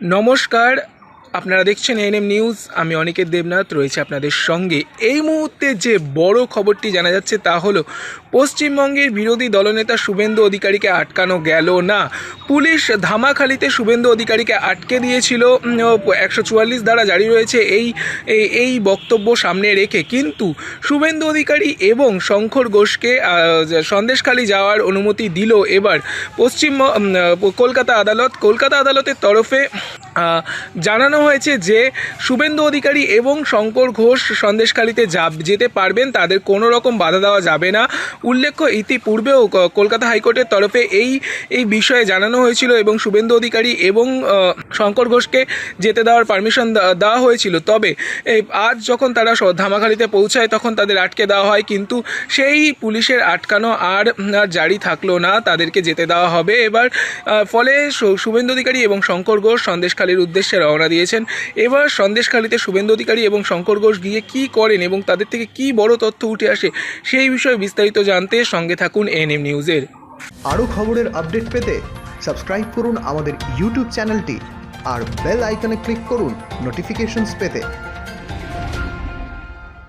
নমস্কার আপনারা দেখছেন এনএম নিউজ, আমি অনিকেত দেবনাথ, রয়েছে আপনাদের সঙ্গে। এই মুহূর্তে যে বড় খবরটি জানা যাচ্ছে তা হলো, পশ্চিমবঙ্গের বিরোধী দলনেতা শুভেন্দু অধিকারীকে আটকানো গেল না। পুলিশ ধামাখালিতে শুভেন্দু অধিকারীকে আটকে দিয়েছিল একশো চুয়াল্লিশ দ্বারা জারি রয়েছে এই, এই- বক্তব্য সামনে রেখে। কিন্তু শুভেন্দু অধিকারী এবং শঙ্কর ঘোষকে সন্দেশখালি যাওয়ার অনুমতি দিল। এবার পশ্চিম কলকাতা আদালত, কলকাতা আদালতের তরফে জানানো হয়েছে যে শুভেন্দু অধিকারী এবং শঙ্কর ঘোষ সন্দেশখালিতে যা যেতে পারবেন তাদের কোনো রকম বাধা দেওয়া যাবে না। উল্লেখ্য, ইতিপূর্বেও কলকাতা হাইকোর্টের তরফে এই এই বিষয়ে জানানো হয়েছিল এবং শুভেন্দু অধিকারী এবং শঙ্কর ঘোষকে যেতে দেওয়ার পারমিশন দেওয়া হয়েছিল। তবে আজ যখন তারা ধামাখালিতে পৌঁছায় তখন তাদের আটকে দেওয়া হয়, কিন্তু সেই পুলিশের আটকানো আর জারি থাকল না। তাদেরকে যেতে দেওয়া হবে। এবার ফলে শুভেন্দু অধিকারী এবং শঙ্কর ঘোষ সন্দেশখালির উদ্দেশ্যে রওনা দিয়েছেন। এবার সন্দেশখালিতে শুভেন্দু অধিকারী এবং শঙ্কর ঘোষ গিয়ে কি করেন এবং তাদের থেকে কি বড় তথ্য উঠে আসে, সেই বিষয়ে বিস্তারিত জানতে সঙ্গে থাকুন এনএম নিউজের আরও খবরের আপডেট পেতে সাবস্ক্রাইব করুন আমাদের ইউটিউব চ্যানেলটি আর বেল আইকনে ক্লিক করুন নোটিফিকেশনস পেতে।